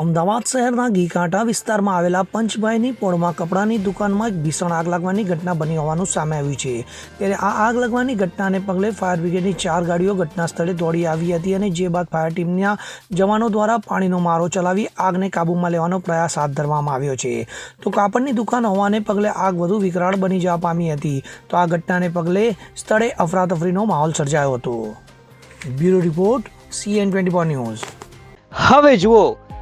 અમદાવાદ શહેરના ગીકાંઠા વિસ્તારમાં આવેલા પંચભાઈની પોળમાં કપડાની દુકાનમાં એક ભીષણ આગ લાગવાની ઘટના બની હોવાનું સામે આવ્યું છે. ત્યારે આ આગ લાગવાની ઘટનાને પગલે ફાયર બ્રિગેડની ચાર ગાડીઓ ઘટના સ્થળે દોડી આવી હતી અને જે બાદ ફાયર ટીમના જવાનો દ્વારા પાણીનો મારો ચલાવી આગને કાબૂમાં લેવાનો પ્રયાસ હાથ ધરવામાં આવ્યો છે. તો કાપડની દુકાન હોવાને પગલે આગ વધુ વિકરાળ બની જવા પામી હતી. તો આ ઘટનાને પગલે સ્થળે અફરાતફરીનો માહોલ સર્જાયો હતો. Bureau report CN twenty news. હવે જુઓ